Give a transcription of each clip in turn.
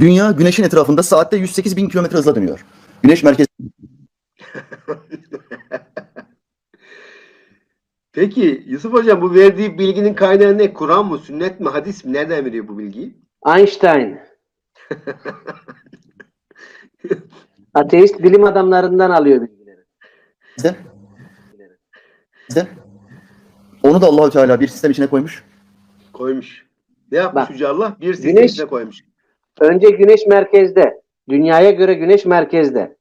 Dünya güneşin etrafında saatte 108 bin kilometre hızla dönüyor. Güneş merkez Peki Yusuf Hocam bu verdiği bilginin kaynağı ne? Kur'an mı, sünnet mi, hadis mi? Nereden veriyor bu bilgiyi? Einstein. Ateist bilim adamlarından alıyor bilgileri. bizde. Bizde. Onu da Allahü Teala bir sistem içine koymuş. Koymuş. Ne yapmış Bak, Yüce Allah? Bir sistem güneş- içine koymuş. Önce güneş merkezde. Dünyaya göre güneş merkezde.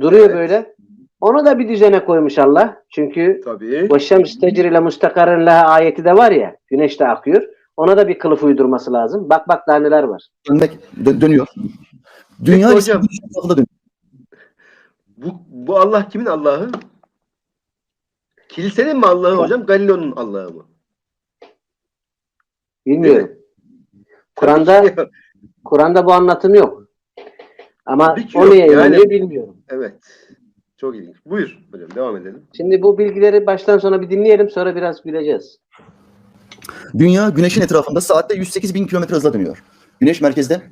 Duruyor evet. böyle. Onu da bir düzene koymuş Allah. Çünkü Veşşem stecir ile mustakarın leha ayeti de var ya. Güneş de akıyor. Ona da bir kılıf uydurması lazım. Bak bak daha neler var. Dönmek, dönüyor. Dünya hocam. Şey bu, bu Allah kimin Allah'ı? Kilisenin mi Allah'ı hocam? Galileo'nun Allah'ı mı? Bilmiyorum. Kur'an'da Kur'an'da bu anlatım yok. Ama Tabii ki o neye Yani- inanıyor bilmiyorum. Evet. Çok ilginç. Buyur hocam devam edelim. Şimdi bu bilgileri baştan sona bir dinleyelim sonra biraz güleceğiz. Dünya güneşin etrafında saatte 108 bin kilometre hızla dönüyor. Güneş merkezde.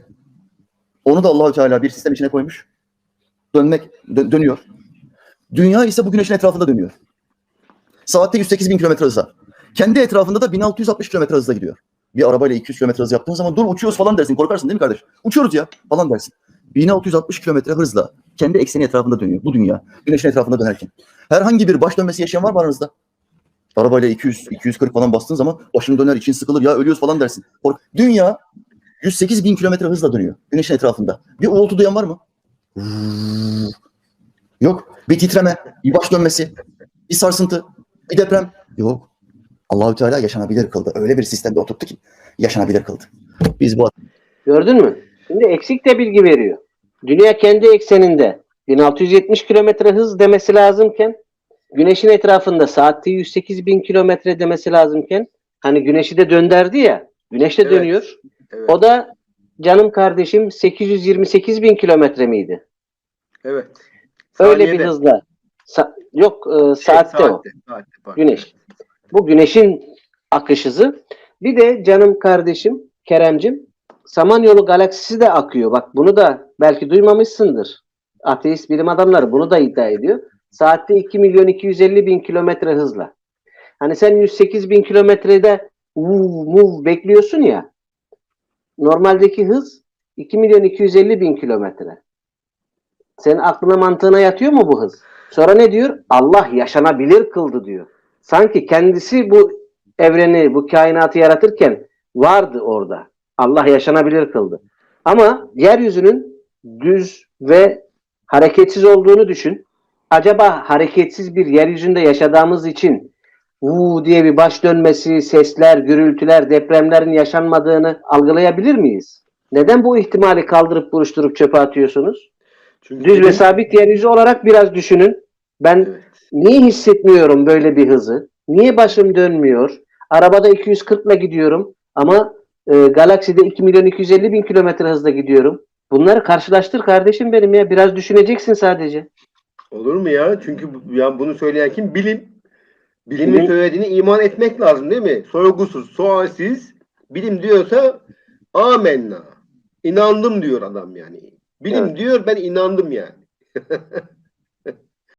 Onu da Allahü Teala bir sistem içine koymuş. Dönmek dö- dönüyor. Dünya ise bu güneşin etrafında dönüyor. Saatte 108 bin kilometre hızla. Kendi etrafında da 1660 kilometre hızla gidiyor. Bir arabayla 200 kilometre hız yaptığın zaman dur uçuyoruz falan dersin. Korkarsın değil mi kardeş? Uçuyoruz ya falan dersin. 1660 kilometre hızla kendi ekseni etrafında dönüyor bu dünya. Güneşin etrafında dönerken. Herhangi bir baş dönmesi yaşayan var mı aranızda? Arabayla 200, 240 falan bastığın zaman başın döner, için sıkılır, ya ölüyoruz falan dersin. Kork- Dünya 108 bin kilometre hızla dönüyor güneşin etrafında. Bir uğultu duyan var mı? Yok. Bir titreme, bir baş dönmesi, bir sarsıntı, bir deprem. Yok. Allahü Teala yaşanabilir kıldı. Öyle bir sistemde oturttu ki yaşanabilir kıldı. Biz bu Gördün mü? Şimdi eksik de bilgi veriyor. Dünya kendi ekseninde 1670 kilometre hız demesi lazımken güneşin etrafında saatte 108 bin kilometre demesi lazımken hani güneşi de dönderdi ya güneş de Evet. dönüyor. Evet. O da canım kardeşim 828 bin kilometre miydi? evet. Öyle bir Saniyede. hızla. Sa- yok e, Şey, saatte o. Saatte, pardon. Güneş. Bu güneşin akış hızı. Bir de canım kardeşim Keremcim Samanyolu galaksisi de akıyor. Bak bunu da belki duymamışsındır. Ateist bilim adamları bunu da iddia ediyor. Saatte 2 milyon 250 bin kilometre hızla. Hani sen 108 bin kilometrede muv bekliyorsun ya. Normaldeki hız 2 milyon 250 bin kilometre. Senin aklına mantığına yatıyor mu bu hız? Sonra ne diyor? Allah yaşanabilir kıldı diyor. Sanki kendisi bu evreni, bu kainatı yaratırken vardı orada. Allah yaşanabilir kıldı. Ama yeryüzünün düz ve hareketsiz olduğunu düşün. Acaba hareketsiz bir yeryüzünde yaşadığımız için vuu diye bir baş dönmesi, sesler, gürültüler, depremlerin yaşanmadığını algılayabilir miyiz? Neden bu ihtimali kaldırıp buruşturup çöpe atıyorsunuz? Çünkü Düz ve sabit yeryüzü olarak biraz düşünün. Ben. Niye hissetmiyorum böyle bir hızı? Niye başım dönmüyor? Arabada 240 ile gidiyorum ama e, galakside 2 milyon 250 bin kilometre hızla gidiyorum. Bunları karşılaştır kardeşim benim ya. Biraz düşüneceksin sadece. Olur mu ya? Çünkü ya bunu söyleyen kim? Bilim. Bilimin Bilim. söylediğine iman etmek lazım değil mi? Sorgusuz, sualsiz. Bilim diyorsa amenna. İnandım diyor adam yani. Bilim Evet. diyor ben inandım yani.